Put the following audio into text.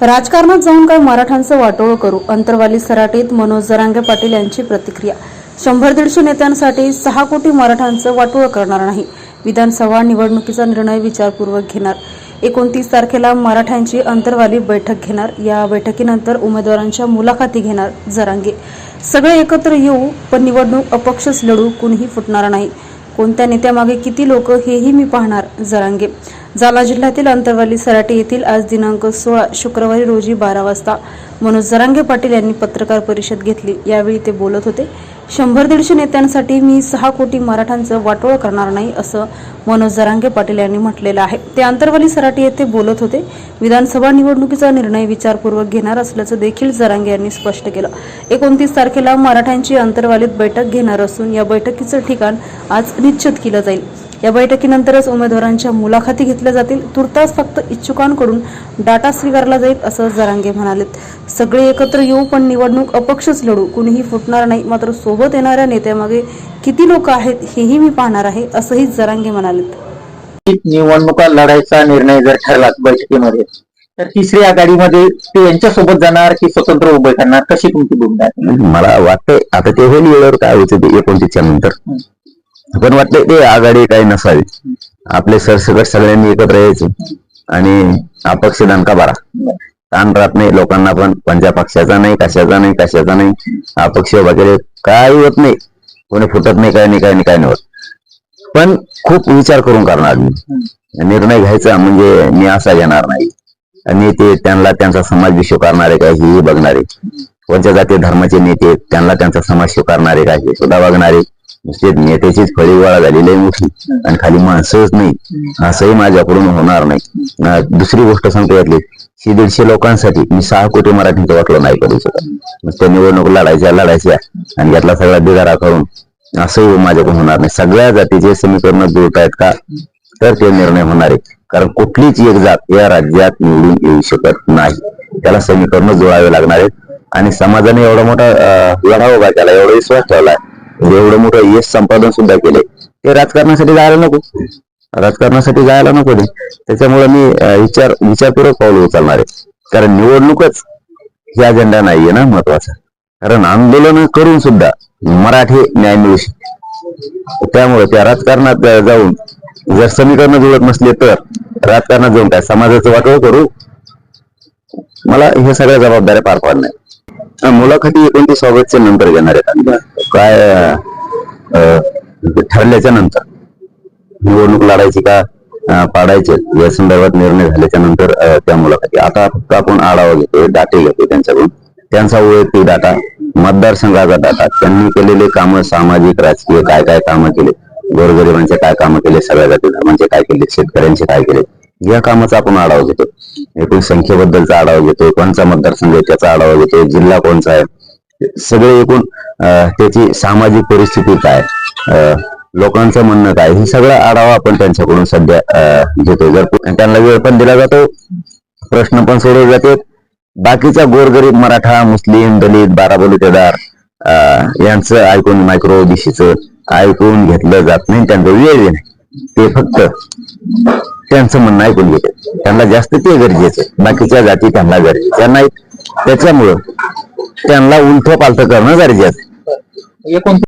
राजकारणात जाऊन काय मराठ्यांचं वाटोळं करू अंतरवाली सराटीत मनोज जरांगे पाटील यांची प्रतिक्रिया. शंभर दीडशे नेत्यांसाठी सहा कोटी मराठ्यांचं वाटोळं करणार नाही. विधानसभा निवडणुकीचा निर्णय विचारपूर्वक घेणार. एकोणतीस तारखेला मराठ्यांची अंतरवाली बैठक घेणार. या बैठकीनंतर उमेदवारांच्या मुलाखती घेणार जरांगे. सगळे एकत्र येऊ पण निवडणूक अपक्षच लढू कुणीही फुटणार नाही. कोणत्या नेत्यामागे किती लोक हेही मी पाहणार जरांगे. जालना जिल्ह्यातील अंतरवाली सराटी येथील आज दिनांक सोळा शुक्रवारी रोजी बारा वाजता मनोज जरांगे पाटील यांनी पत्रकार परिषद घेतली. यावेळी ते बोलत होते शंभर दीडशे नेत्यांसाठी मी सहा कोटी मराठ्यांचं वाटोळ करणार नाही असं मनोज जरांगे पाटील यांनी म्हटलेलं आहे. ते अंतरवाली सराटी येथे बोलत होते विधानसभा निवडणुकीचा निर्णय विचारपूर्वक घेणार असल्याचं देखील जरांगे यांनी स्पष्ट केलं. एकोणतीस तारखेला मराठ्यांची अंतरवालीत बैठक घेणार असून या बैठकीचं ठिकाण आज निश्चित केलं जाईल. या बैठकीनंतरच उमेदवारांच्या मुलाखती घेतल्या जातील. तुर्तास फक्त इच्छुकांकडून डाटा स्वीकारला जाईल असं जरांगे म्हणालेत सगळे एकत्र येऊ पण निवडणूक अपक्षच लढू. कुणीही फुटणार नाही मात्र सोबत येणाऱ्या नेत्यामागे किती लोक आहेत हेही मी पाहणार आहे असंही जरांगे म्हणालेत निवडणुका लढायचा निर्णय जर ठरला बैठकीमध्ये तर तिसरी आघाडीमध्ये ते यांच्यासोबत जाणार की स्वतंत्र उभे करणार? कशी तुमची भूमिका? मला वाटतंय आता ते होईल वेळेवर काय होतं एकोणतीसच्या नंतर. पण वाटतंय ते आघाडी काही नसावी. आपले सरसकट सगळ्यांनी एकत्र यायचे. आणि अपक्ष दणका बारा ताण राहत नाही लोकांना पण. कोणत्या पक्षाचा नाही कशाचा नाही कशाचा नाही अपक्ष वगैरे काही होत नाही. कोणी फुटत नाही काय नाही काय नाही काय नाही होत. पण खूप विचार करून करणार मी. निर्णय घ्यायचा म्हणजे मी असा घेणार नाही. आणि ते त्यांना त्यांचा समाज विश्व करणारे काय हेही बघणारे. कोणत्या जाती धर्माचे नेते त्यांना त्यांचा समाज स्वीकारणारे काय हे सुद्धा बघणारे. नुसते नेत्याचीच फळी गोळा झालेली आहे मोठी. आणि खाली माणसंच नाही. असंही माझ्याकडून होणार नाही. दुसरी गोष्ट सांगतो यातली. ही दीडशे लोकांसाठी मी सहा कोटी मराठींचं वाटलं नाही करू शकत. नुसत्या निवडणूक लढायच्या लढायच्या. आणि यातला सगळा दिगारा करून असंही माझ्याकडून होणार नाही. सगळ्या जातीचे समीकरण जुळतायत का? तर ते निर्णय होणार आहे कारण कुठलीच एक जात या राज्यात निवडून येऊ शकत नाही. त्याला समीकरण जुळावे लागणार आहेत. आणि समाजाने एवढा मोठा लढा उभा केला एवढा विश्वास ठेवलाय म्हणजे म्हणजे एवढं मोठं यश संपादन सुद्धा केले ते राजकारणासाठी जायला नको. राजकारणासाठी जायला नको ते त्याच्यामुळे मी विचार विचारपूर्वक पाऊल उचलणार आहे. कारण निवडणूकच ही अजेंडा नाहीये ना महत्त्वाचा. कारण आंदोलन करून सुद्धा मराठी न्याय मिळू शकतो त्यामुळे त्या राजकारणात जाऊन जर समीकरण जुळत नसले तर राजकारणात जाऊन काय समाजाचं वाटव करू? मला हे सगळ्या जबाबदाऱ्या पार पाडणार. मुलाखती एकोणतीस ऑगस्टच्या नंतर घेणार आहेत. काय ठरल्याच्या नंतर निवडणूक लढायची का पाडायचे या संदर्भात निर्णय झाल्याच्यानंतर त्या मुलाखती. आता फक्त आपण आढावा घेतोय डाटे घेतोय त्यांच्याकडून. त्यांचा वैयक्तिक डाटा मतदारसंघाचा डाटा त्यांनी केलेले कामं सामाजिक राजकीय काय काय कामं केले? गोरगरिबांचे काय कामं केले? सगळ्या जाती धर्मांचे काय केले? शेतकऱ्यांचे काय केले? या कामाचा आपण आढावा घेतो एकूण संख्येबद्दलचा आढावा घेतोय कोणचा मतदारसंघ आहे त्याचा आढावा घेतोय जिल्हा कोणचा आहे? सगळे एकूण त्याची सामाजिक परिस्थिती काय? लोकांचं म्हणणं काय? हे सगळा आढावा आपण त्यांच्याकडून सध्या घेतो जर त्यांना वेळ पण दिला जातो प्रश्न पण सोडवले जाते बाकीचा गोरगरीब मराठा मुस्लिम दलित बाराबलुतेदार अं, यांचं ऐकून मायक्रो दिशीचं ऐकून घेतलं जात नाही. त्यांचा वेळ नाही. ते फक्त त्यांचं म्हणणं ऐकून घेते त्यांना जास्त ते गरजेचं आहे. बाकीच्या जाती त्यांना गरजेच्या नाहीत. त्याच्यामुळं त्यांना उलट पालथ करणं गरजेचं आहे. एकोणतीस